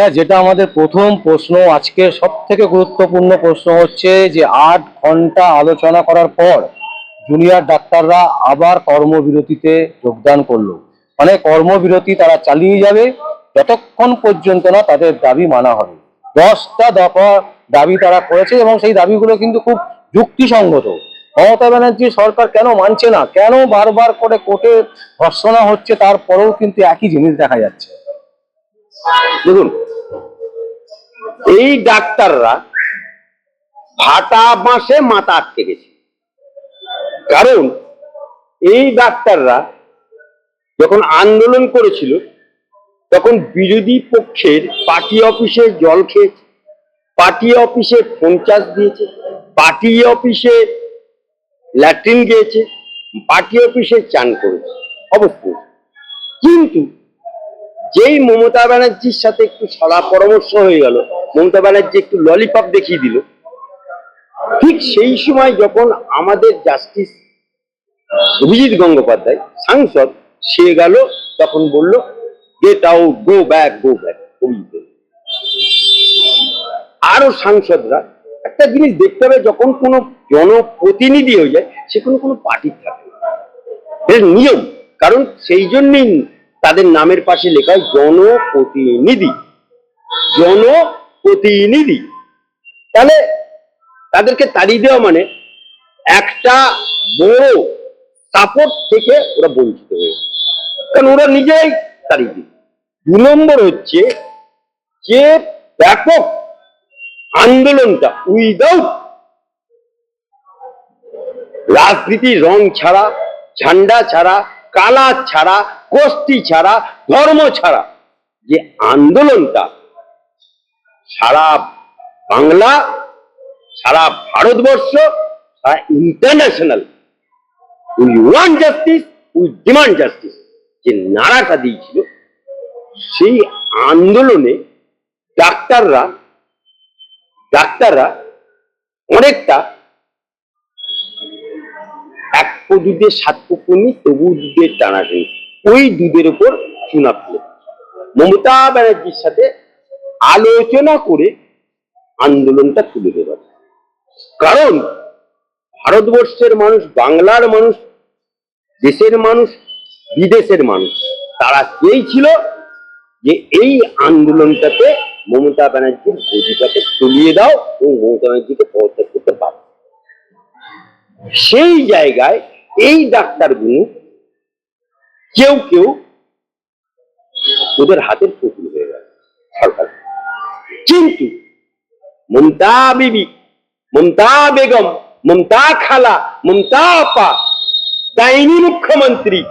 আচ্ছা যেটা আমাদের প্রথম প্রশ্ন, আজকে সব থেকে গুরুত্বপূর্ণ প্রশ্ন হচ্ছে যে আট ঘণ্টা আলোচনা করার পর জুনিয়র ডাক্তাররা আবার কর্মবিরতিতে যোগদান করল। মানে কর্মবিরতি তারা চালিয়ে যাবে, যতক্ষণ পর্যন্ত না তাদের দাবি মানা হবে। দশটা দফা দাবি তারা করেছে এবং সেই দাবিগুলো কিন্তু খুব যুক্তিসঙ্গত। মমতা ব্যানার্জি সরকার কেন মানছে না? কেন বারবার করে কোর্টে ভর্সনা হচ্ছে, তারপরেও কিন্তু একই জিনিস দেখা যাচ্ছে। দেখুন, এই ডাক্তাররা ভাটা বাঁশে মাথা আটকে গেছে। কারণ এই ডাক্তাররা যখন আন্দোলন করেছিল, তখন বিরোধী পক্ষের পার্টি অফিসে জল খেয়েছে, পার্টি অফিসে ফোন চার্জ দিয়েছে, পার্টি অফিসে ল্যাট্রিন গিয়েছে, পার্টি অফিসে চান করেছে, অবশ্যই। কিন্তু যেই মমতা ব্যানার্জির সাথে একটু সলা পরামর্শ হয়ে গেল, মমতা ব্যানার্জি একটু ললিপপ দেখিয়ে দিল, ঠিক সেই সময় যখন আমাদের জাস্টিস অভিজিৎ গঙ্গোপাধ্যায়, সাংসদ, সে গেল, তখন বলল get out go back go back Abhijit আরও সাংসদরা একটা জিনিস দেখতে হবে, যখন কোনো জনপ্রতিনিধি হয়ে যায়, সে কোনো পার্টির থাকে না। নিয়ম, কারণ সেই জন্যই তাদের নামের পাশে লেখা হয় জনপ্রতিনিধি। জনপ্রতিনিধি। তাহলে তাদেরকে তাড়িয়ে দেওয়া মানে একটা বড় সাপোর্ট থেকে ওরা বঞ্চিত হয়ে কারণ ওরা নিজেই তাড়িয়ে দিল দু নম্বর হচ্ছে যে ব্যাপক আন্দোলনটা উইদাউট রাজনীতি রং ছাড়া, ঝান্ডা ছাড়া কালার ছাড়া গোষ্ঠী ছাড়া, ধর্ম ছাড়া, যে আন্দোলনটা সারা বাংলা, সারা ভারতবর্ষ, সারা international we want justice we demand justice যে নাড়াটা দিয়েছিল, সেই আন্দোলনে ডাক্তাররা ডাক্তাররা অনেকটা এক পো দুধে সাত তবু দুধের টানাটানি ওই দুধের উপর চুনা ফেলে। মমতা ব্যানার্জির সাথে আলোচনা করে আন্দোলনটা তুলে দেবার কারণ ভারতবর্ষের মানুষ, বাংলার মানুষ, দেশের মানুষ, বিদেশের মানুষ, তারা চেয়েছিল যে এই আন্দোলনটাতে মমতা ব্যানার্জির গদিটাকে তুলিয়ে দাও এবং মমতা ব্যানার্জিকে পদত্যাগ করতে পারো সেই জায়গায় এই ডাক্তারগুলো কেউ কেউ ওদের হাতের পুতুল হয়ে গেল। সরকার। কিন্তু মমতা বিবি, মমতা বেগম, মমতা খালা, মমতা আপা, ডাইনি মুখ্যমন্ত্রী,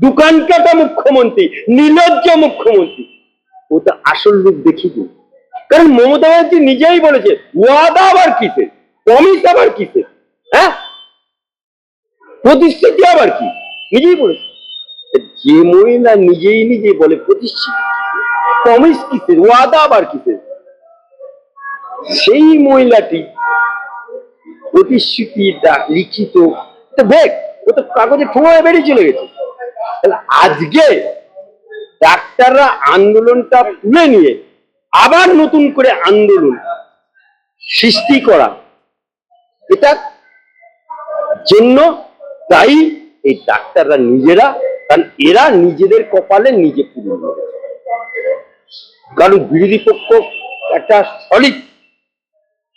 দোকান কাটা মুখ্যমন্ত্রী নির্লজ্জ মুখ্যমন্ত্রী, ও তো আসল রূপ দিল। কারণ মমতা ব্যানার্জি নিজেই বলেছে, ওয়াদা আবার কিসে? প্রমিস আবার কিসে? হ্যাঁ? প্রতিশ্রুতি আবার কি? নিজেই বলেছে। যে মহিলা নিজেই নিজে বলে প্রমিস কিসের? ওয়াদা আবার কিসের? সেই মহিলাটি প্রতিশ্রুতিটা লিখিত। দেখ, ও তো কাগজে ঠোঙায় বেরিয়ে চলে গেছে। আজকে ডাক্তাররা আন্দোলনটা তুলে নিয়ে আবার নতুন করে আন্দোলন সৃষ্টি করা। এটা জন্য তাই এই ডাক্তাররা নিজেরা কারণ এরা নিজেদের কপালে নিজে পুরো মেরেছে। কারণ বিরোধী পক্ষ একটা সলিড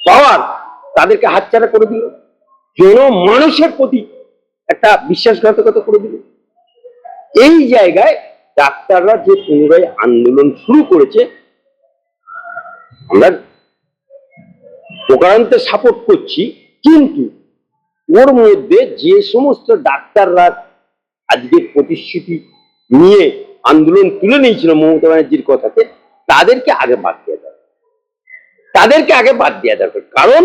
পাওয়ার তাদেরকে হাতছাড়া করে দিল জন মানুষের প্রতি একটা বিশ্বাসঘাতকতা করে দিল এই জায়গায় ডাক্তাররা যে পুনরায় আন্দোলন শুরু করেছে, আমরা প্রকারান্তে সাপোর্ট করছি, কিন্তু ওর মধ্যে যে সমস্ত ডাক্তাররা আজকে প্রতিশ্রুতি নিয়ে আন্দোলন তুলে নিয়েছিল মমতা ব্যানার্জির কথাতে, তাদেরকে আগে বাদ দেওয়া দরকার তাদেরকে আগে বাদ দেওয়া দরকার কারণ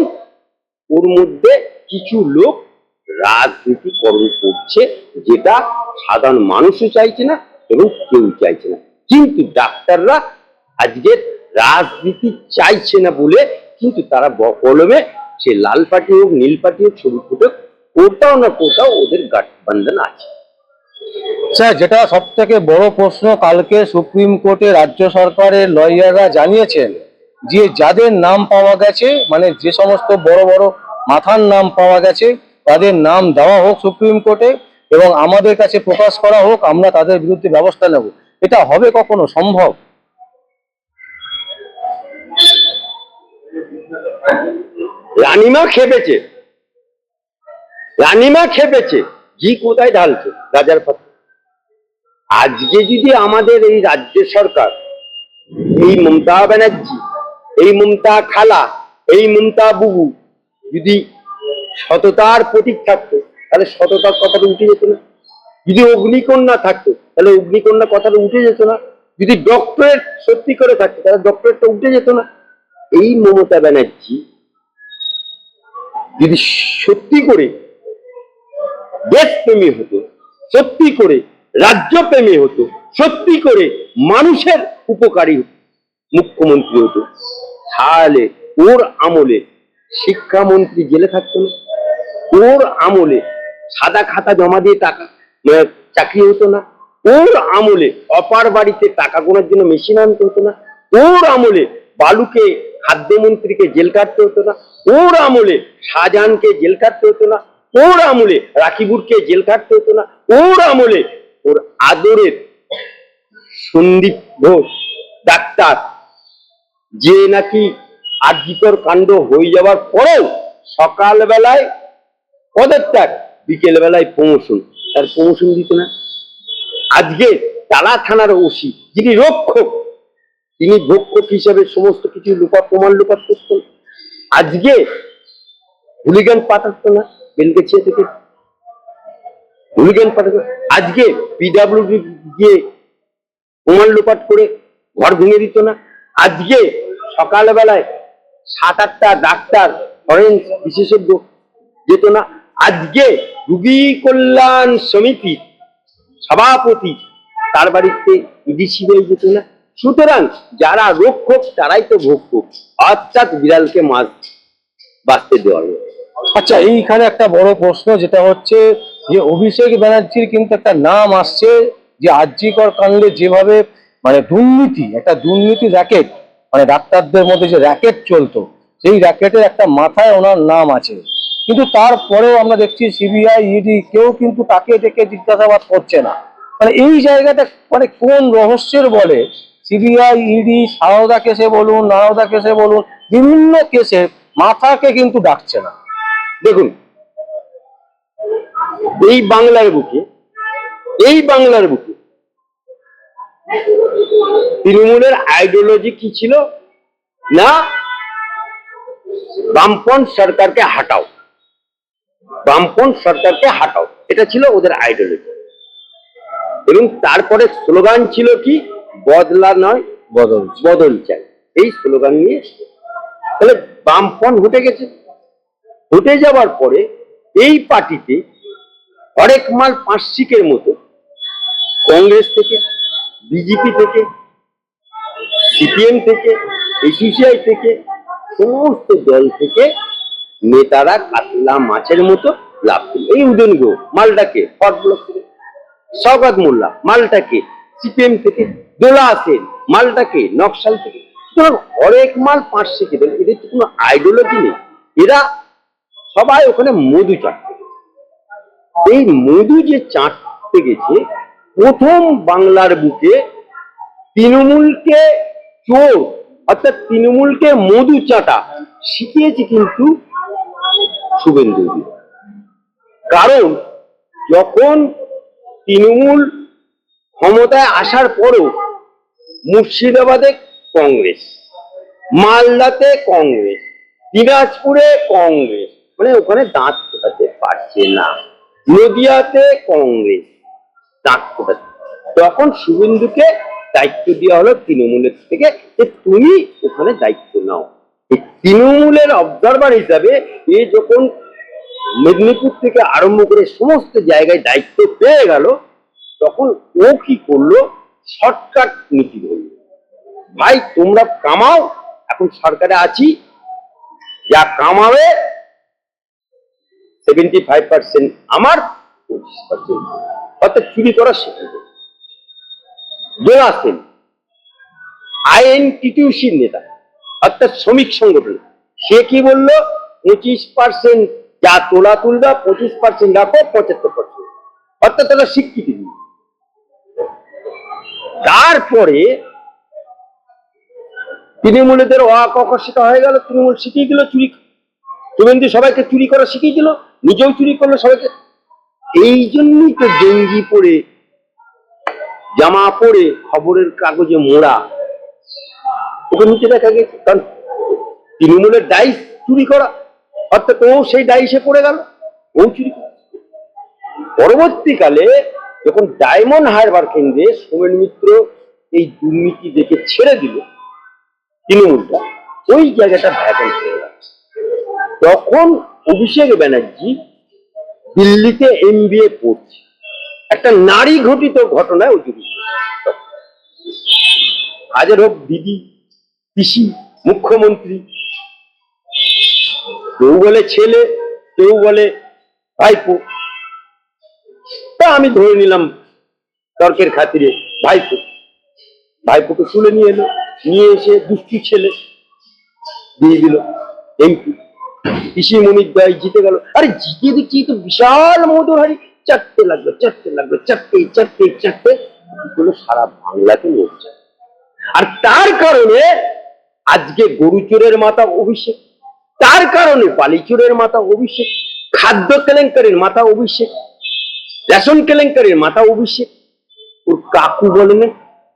ওর মধ্যে কিছু লোক রাজনীতিকরণ করছে যেটা সাধারণ মানুষও চাইছে না এবং কেউ চাইছে না। কিন্তু ডাক্তাররা আজকে রাজনীতি চাইছে না বলে কিন্তু তারা কলমে সে লাল পার্টি হোক, নীল পার্টি হোক ছবি ফুটে কোথাও না কোথাও ওদের গাঠবন্ধন আছে। স্যার, যেটা সব থেকে বড় প্রশ্ন কালকে সুপ্রিম কোর্টে রাজ্য সরকারের লয়াররা জানিয়েছেন যে যাদের নাম পাওয়া গেছে মানে যে সমস্ত বড় বড় মাথার নাম পাওয়া গেছে, তাদের নাম দেওয়া হোক সুপ্রিম কোর্টে এবং আমাদের কাছে প্রকাশ করা হোক, আমরা তাদের বিরুদ্ধে ব্যবস্থা নেব। এটা হবে কখনো সম্ভব? রানিমা খেপেছে। রানিমা খেপেছে। ঘি কোথায় ঢালছে? রাজার পাত্র আজকে যদি আমাদের এই রাজ্য সরকার, এই মমতা ব্যানার্জি, এই মমতা খালা, এই মমতা বুবু যদি সততার প্রতীক থাকতো, তাহলে সততার কথাটা উঠে যেত না। যদি অগ্নিকন্যা থাকতো, তাহলে অগ্নিকন্যা কথাটা উঠে যেত না। যদি ডক্টরেট সত্যি করে থাকতো, তাহলে ডক্টরেটটা উঠে যেত না। এই মমতা ব্যানার্জি যদি সত্যি করে দেশপ্রেমী হতো, সত্যি করে রাজ্যপ্রেমী হতো, সত্যি করে মানুষের উপকারী মুখ্যমন্ত্রী হতো। তাহলে ওর আমলে শিক্ষামন্ত্রী জেলে থাকতো না। ওর আমলে সাদা খাতা জমা দিয়ে টাকা চাকরি হতো না। ওর আমলে অপার বাড়িতে টাকা গোনার জন্য মেশিন আনতে হতো না। ওর আমলে বালুকে খাদ্যমন্ত্রীকে জেল কাটতে হতো না। ওর আমলে শাহজাহানকে জেল কাটতে হতো না। ওর আমলে রাকিবুরকে জেল কাটতে হতো না, ওর আমলে ওর আদরের সন্দীপ ঘোষ, ডাক্তার, যে নাকি আর্যিকর কাণ্ড হয়ে যাওয়ার পরেও সকালবেলায় পদত্যাগ বিকেল বেলায় প্রমোশন। তার প্রমোশন দিত না। আজকে তালা থানার ওসি, যিনি রক্ষক, তিনি ভক্ষক হিসাবে সমস্ত কিছু লোপাট প্রমাণ লোপাট করতেন। আজকে হুলিগান পাঠাতো না। বেলগেছিয়া থেকে হুলিগান পাঠাতো। আজকে পিডাব্লিউডি গিয়ে প্রমাণ লোপাট করে ঘর ভেঙে দিত না। আজকে সকালবেলায় সাত আটটা ডাক্তার, ফরেন্স বিশেষজ্ঞ যেত না। আজকে রুগী কল্যাণ সমিতি সভাপতি তার বাড়িতে ইডিসি হয়ে যেত না। সুতরাং যারা রক্ষক, তারাই তো ভক্ষক। অর্থাৎ বিড়ালকে মাছ বাঁচতে দেওয়ার। আচ্ছা এইখানে একটা বড় প্রশ্ন, যেটা হচ্ছে যে অভিষেক ব্যানার্জির কিন্তু একটা নাম আসছে যে আর্যিকর কাণ্ডে যেভাবে মানে দুর্নীতি, একটা দুর্নীতি র্যাকেট মানে ডাক্তারদের মধ্যে যে র্যাকেট চলতো, সেই র্যাকেটের একটা মাথায় ওনার নাম আছে। কিন্তু তারপরেও আমরা দেখছি সিবিআই ইডি কেউ কিন্তু তাকে ডেকে জিজ্ঞাসাবাদ করছে না। মানে এই জায়গাটা মানে কোন রহস্যের বলে? সিবিআই ইডি সারদা কেসে বলুন, নারদা কেসে বলুন, বিভিন্ন কেসে মাথাকে কিন্তু ডাকছে না। দেখুন এই বাংলার বুকে এই বাংলার বুকে তৃণমূলের আইডিওলজি কি ছিল? না বামপন্থ সরকারকে হাটাও। বামপন্থ সরকারকে হাটাও। এটা ছিল ওদের আইডিওলজি এবং তারপরে স্লোগান ছিল কি? বদলা নয় বদল। বদল চাই। এই স্লোগান নিয়ে তাহলে বামপন্থ হটে গেছে। হটে যাওয়ার পরে এই পার্টিতে হরেক মাল পাঁচশিকের মতো কংগ্রেস থেকে, বিজেপি থেকে, সিপিএম থেকে, এসিসিআই থেকে, সমস্ত দল থেকে নেতারা কাতলা মাছের মতো লাভ পেল। এই উদয়ন গুহ, মালটাকে, হট ব্লক থেকে সৌগত মোল্লা, মালটাকে, সিপিএম থেকে, দোলা সেন, মালটাকে, নকশাল থেকে। সুতরাং হরেক মাল পাঁচ শিখে দেন। এদের তো কোনো আইডিওলজি নেই। এরা সবাই ওখানে মধু গেছে। এই মধু যে চাটতে গেছে, প্রথম বাংলার বুকে তৃণমূলকে চোর, অর্থাৎ তৃণমূলকে মধু চাটা শিখিয়েছে কিন্তু শুভেন্দু কারণ যখন তৃণমূল ক্ষমতায় আসার পরও মুর্শিদাবাদে কংগ্রেস, মালদাতে কংগ্রেস, দিনাজপুরে কংগ্রেস মানে ওখানে দাঁত ফোটাতে পারছে না। নদিয়াতে কংগ্রেস দাঁত ফোটাতে। তখন শুভেন্দুকে দায়িত্ব দেওয়া হলো তৃণমূলের থেকে যে তুমি ওখানে দায়িত্ব নাও। তৃণমূলের অবজারভার হিসাবে এ যখন মেদিনীপুর থেকে আরম্ভ করে সমস্ত জায়গায় দায়িত্ব পেয়ে গেল, তখন ও কি করল? শর্টকাট নীতি ধরলো। ভাই, তোমরা কামাও, এখন সরকারে আছি। যা কামাবে সেভেন্টি ফাইভ পার্সেন্ট আমার পঁচিশ পার্সেন্ট অর্থাৎ চুরি করা শিখে জোড়া সেন আইএনটিটিউসির নেতা, অর্থাৎ শ্রমিক সংগঠন, সে কি বলল? পঁচিশ পার্সেন্ট যা তোলা তুলবা, পঁচিশ পার্সেন্ট রাখো, পঁচাত্তর পার্সেন্ট অর্থাৎ তারা স্বীকৃতি তারপরে তৃণমূলীদের অকর্ষিত হয়ে গেল, তৃণমূল শিখিয়ে দিল চুরি। শুভেন্দু সবাইকে চুরি করা শিখিয়ে দিল। নিজেও চুরি করল সবাইকে। এই জন্যই তো জঙ্গি পরে জামা পরে খবরের কাগজে মোড়া। ওকে নিচে দেখা গেছে। কারণ তৃণমূলের ডাইস চুরি করা, অর্থাৎ ও সেই ডাইসে পড়ে গেল, ও চুরি পরবর্তীকালে যখন ডায়মন্ড হারবার কেন্দ্রে সোমেন মিত্র এই দুর্নীতি দেখে ছেড়ে দিল তৃণমূলটা, ওই জায়গাটা ভ্যাকেন্ট হয়ে গেল। তখন অভিষেক ব্যানার্জি দিল্লিতে এম পড়ছে একটা নারী ঘটিত ঘটনায় জড়িত। কাজের হোক দিদি, পিসি, মুখ্যমন্ত্রী, কেউ বলে ছেলে, কেউ বলে ভাইপো। তা আমি ধরে নিলাম তর্কের খাতিরে ভাইপো। ভাইপোকে তুলে নিয়ে এলো, নিয়ে এসে দুষ্টি ছেলে দিয়ে দিল এমপি কৃষি মনির দয় জিতে গেল। আরে জিতে দেখছি তো বিশাল মধুর হারি চারটে লাগল চারটে লাগল, চারটে চারটে চারটে। এগুলো সারা বাংলাকে নিয়ে যায় আর তার কারণে আজকে গরু চোরের মাথা অভিষেক। তার কারণে বালি চোরের মাথা অভিষেক। খাদ্য কেলেঙ্কারির মাথা অভিষেক। রেশন কেলেঙ্কারির মাথা অভিষেক। ওর কাকু বলেন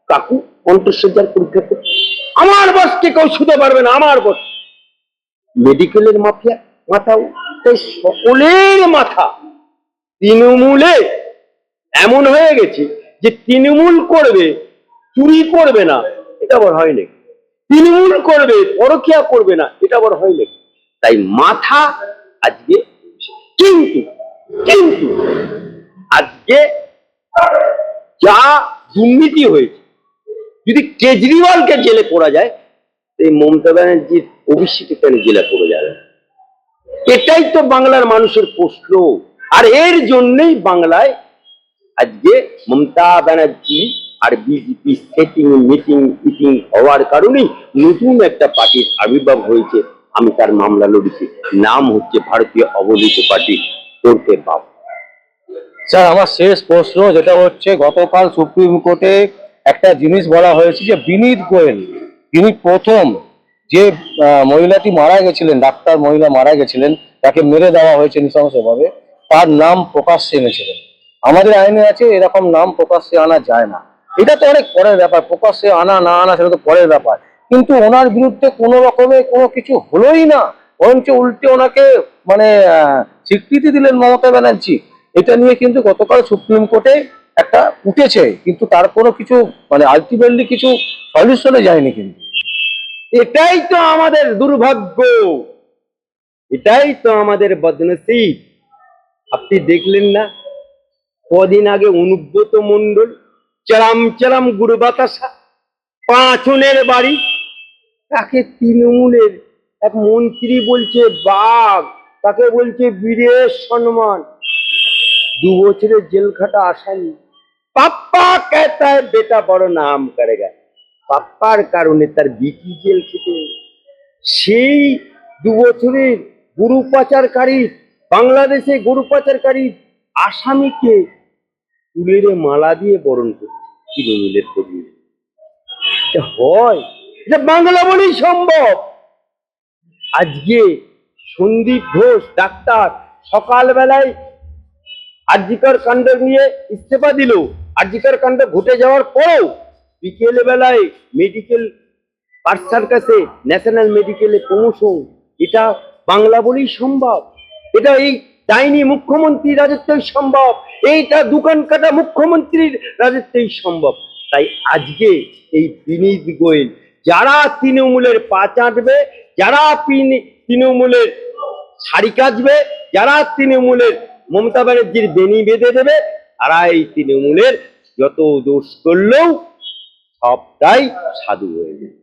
কাকু অন্তঃসজ্জার পরীক্ষা করতে। আমার বসকে কেউ ছুতে পারবে না, আমার বস। মেডিকেলের মাফিয়া। মাথাও তাই সকলের মাথা তৃণমূলে এমন হয়ে গেছে যে তৃণমূল করবে, চুরি করবে না, এটা আবার হয় নাকি? তৃণমূল করবে, পরকিয়া করবে না, এটা আবার হয় নাকি? তাই মাথা আজকে কিন্তু কিন্তু আজকে যা দুর্নীতি হয়েছে, যদি কেজরিওয়ালকে জেলে পড়া যায় এই মমতা ব্যানার্জির অভিষেকে কেন জেলে পড়ে যাবে এটাই তো বাংলার মানুষের প্রশ্ন। আর এর জন্যই বাংলায় আজকে মমতা ব্যানার্জি আর বিজেপি সেটিং মিটিং মিটিং হওয়ার কারণেই নতুন একটা পার্টির আবির্ভাব হয়েছে। আমি তার মামলা লড়েছি। নাম হচ্ছে ভারতীয় অবহিত পার্টি করতে বাপ। স্যার, আমার শেষ প্রশ্ন যেটা হচ্ছে, গতকাল সুপ্রিম কোর্টে একটা জিনিস বলা হয়েছে যে বিনীত গোয়েল, তিনি প্রথম যে মহিলাটি মারা গেছিলেন, ডাক্তার মহিলা মারা গেছিলেন, তাকে মেরে দেওয়া হয়েছে নৃশংসভাবে, তার নাম প্রকাশ্যে এনেছিলেন। আমাদের আইনে আছে, এরকম নাম প্রকাশ্যে আনা যায় না। এটা তো অনেক পরের ব্যাপার, প্রকাশ্যে আনা, না আনা, সেটা তো পরের ব্যাপার। কিন্তু ওনার বিরুদ্ধে কোনো রকমের কোনো কিছু হলোই না, বরঞ্চ উল্টে ওনাকে মানে স্বীকৃতি দিলেন মমতা ব্যানার্জি। এটা নিয়ে কিন্তু গতকাল সুপ্রিম কোর্টে একটা উঠেছে, কিন্তু তার কোনো কিছু মানে আলটিমেটলি কিছু সলিউশনে যায়নি কিন্তু। এটাই তো আমাদের দুর্ভাগ্য। এটাই তো আমাদের বদনসিব। আপনি দেখলেন না? কদিন আগে অনুব্রত মন্ডল চরম চরম গুরু বাতাসা পাঁচনের বাড়ি। তাকে তৃণমূলের এক মন্ত্রী বলছে বাঘ, তাকে বলছে বীরের সম্মান। দু বছরের জেল খাটা আসানি পাপ্পা কেতায় বেটা বড় নাম করে গেছে পাপ্পার কারণে তার বিটি জেল খেতে সেই দু বছরের গরু পাচারকারী, বাংলাদেশে গরু পাচারকারী আসামিকে ফুলের মালা দিয়ে বরণ করছে তৃণমূলের কর্মী হয়? বাংলা বলেই সম্ভব। আজকে সন্দীপ ঘোষ, ডাক্তার, সকালবেলায় আরজিকর কাণ্ড নিয়ে ইস্তফা দিল। আরজিকর কাণ্ড ঘটে যাওয়ার পরেও বিকেল বেলায় মেডিকেল পার্সার কাছে ন্যাশনাল মেডিকেলে প্রমোশন এটা বাংলা বলেই সম্ভব। এটা এই ডাইনি মুখ্যমন্ত্রীর রাজত্বেই সম্ভব। এইটা দোকান কাটা মুখ্যমন্ত্রীর রাজত্বেই সম্ভব। তাই আজকে এই বিনীত গোয়েল, যারা তৃণমূলের পা চাটবে, যারা তৃণমূলের শাড়ি কাচবে, যারা তৃণমূলের মমতা ব্যানার্জির বেনি বেঁধে দেবে তারা এই তৃণমূলের যত দোষ করলেও সবটাই সাধু হয়ে যায়।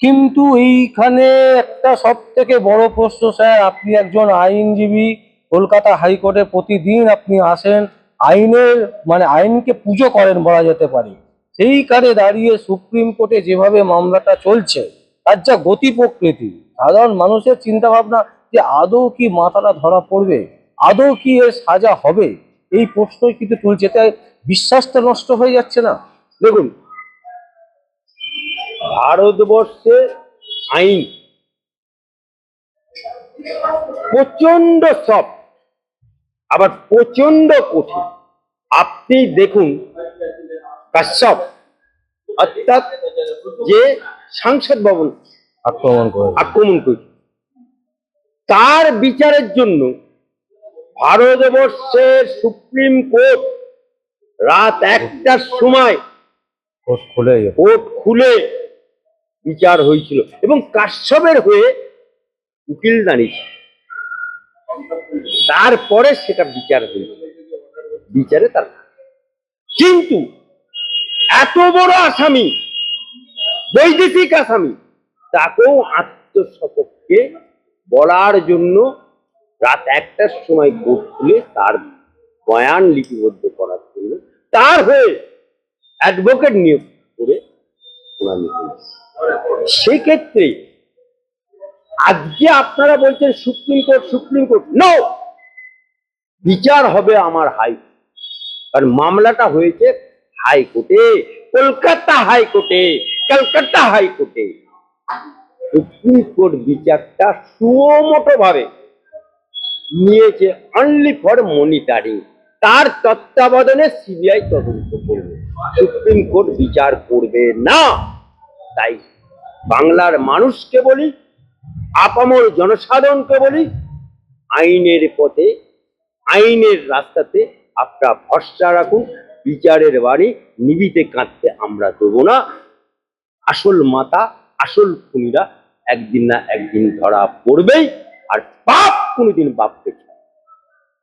কিন্তু এইখানে একটা সব থেকে বড় প্রশ্ন, স্যার, আপনি একজন আইনজীবী, কলকাতা হাইকোর্টে প্রতিদিন আপনি আসেন, আইনের মানে আইনকে পুজো করেন বলা যেতে পারে। সেই কারে দাঁড়িয়ে সুপ্রিম কোর্টে যেভাবে মামলাটা চলছে, তার যা গতি প্রকৃতি। সাধারণ মানুষের চিন্তা ভাবনা যে আদৌ কি মাথাটা ধরা পড়বে, আদৌ কি এর সাজা হবে, এই প্রশ্নই কিন্তু তুলছে। তাই বিশ্বাসটা নষ্ট হয়ে যাচ্ছে না। দেখুন ভারতবর্ষে আইন। প্রচণ্ড সব আবার প্রচণ্ড কঠিন। আপনি দেখুন কাশ্যপ অর্থাৎ যে সাংসদ ভবন আক্রমণ করে আক্রমণ করছে। তার বিচারের জন্য ভারতবর্ষের সুপ্রিম কোর্ট রাত একটার সময় কোর্ট খুলে কোর্ট খুলে বিচার হয়েছিল এবং কাশ্যপের হয়ে উকিল দাঁড়িয়েছে তারপরে সেটা বিচার হয়েছিল বিচারে তার কিন্তু এত বড় আসামি, বৈদেশিক আসামি, তাকেও আত্মশতককে বলার জন্য রাত একটার সময় কোর্ট খুলে তার বয়ান লিপিবদ্ধ করার জন্য তার হয়ে অ্যাডভোকেট নিয়োগ করে শুনানি হয়েছে। সেক্ষেত্রে আজকে আপনারা বলছেন supreme court supreme court. No বিচার হবে আমার হাই কারণ মামলাটা হয়েছে হাইকোর্টে কলকাতা হাইকোর্টে কলকাতা হাইকোর্টে সুপ্রিম কোর্ট বিচারটা সুমোটো ভাবে নিয়েছে অনলি ফর মনিটারিং তার তত্ত্বাবধানে সিবিআই তদন্ত করবে। সুপ্রিম কোর্ট বিচার করবে না। তাই বাংলার মানুষকে বলি, আপামর জনসাধারণকে বলি, আইনের পথে, আইনের রাস্তাতে আপনারা ভরসা রাখুন, বিচারের বাড়ি নিবিতে কাঁদতে আমরা দেবো না আসল মাতা, আসল খুনিরা একদিন না একদিন ধরা পড়বেই, আর পাপ কোনোদিন বাপকে।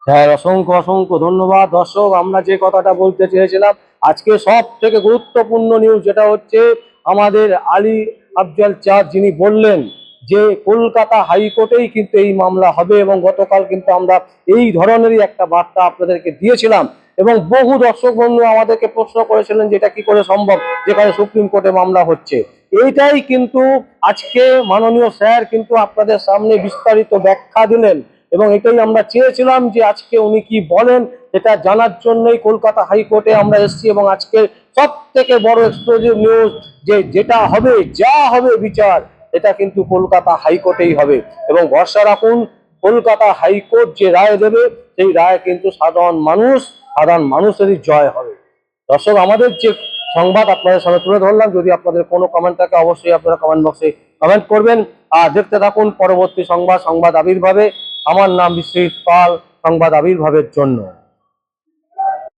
স্যার, অসংখ্য অসংখ্য ধন্যবাদ দর্শক, আমরা যে কথাটা বলতে চেয়েছিলাম, আজকে সব থেকে গুরুত্বপূর্ণ নিউজ যেটা হচ্ছে আমাদের আলী আফজাল চাঁদ যিনি বললেন যে কলকাতা হাইকোর্টেই কিন্তু এই মামলা হবে এবং গতকাল কিন্তু আমরা এই ধরনেরই একটা বার্তা আপনাদেরকে দিয়েছিলাম। এবং বহু দর্শক বন্ধু আমাদেরকে প্রশ্ন করেছিলেন যেটা কি করে সম্ভব যেখানে সুপ্রিম কোর্টে মামলা হচ্ছে। এইটাই কিন্তু আজকে মাননীয় স্যার কিন্তু আপনাদের সামনে বিস্তারিত ব্যাখ্যা দিলেন এবং এটাই আমরা চেয়েছিলাম যে আজকে উনি কি বলেন সেটা জানার জন্যই কলকাতা হাইকোর্টে আমরা এসেছি এবং আজকে সব থেকে বড় এক্সক্লুসিভ নিউজ যে যেটা হবে, যা হবে বিচার, এটা কিন্তু কলকাতা হাইকোর্টেই হবে। এবং ভরসা রাখুন, কলকাতা হাইকোর্ট যে রায় দেবে, সেই রায় কিন্তু সাধারণ মানুষ, সাধারণ মানুষেরই জয় হবে। দর্শক, আমাদের যে সংবাদ আপনাদের সামনে তুলে ধরলাম, যদি আপনাদের কোনো কমেন্ট থাকে, অবশ্যই আপনারা কমেন্ট বক্সে কমেন্ট করবেন। আর দেখতে থাকুন পরবর্তী সংবাদ সংবাদ আবির্ভাবে। আমার নাম বিশ্বজিৎ পাল, সংবাদ আবির্ভাবের জন্য।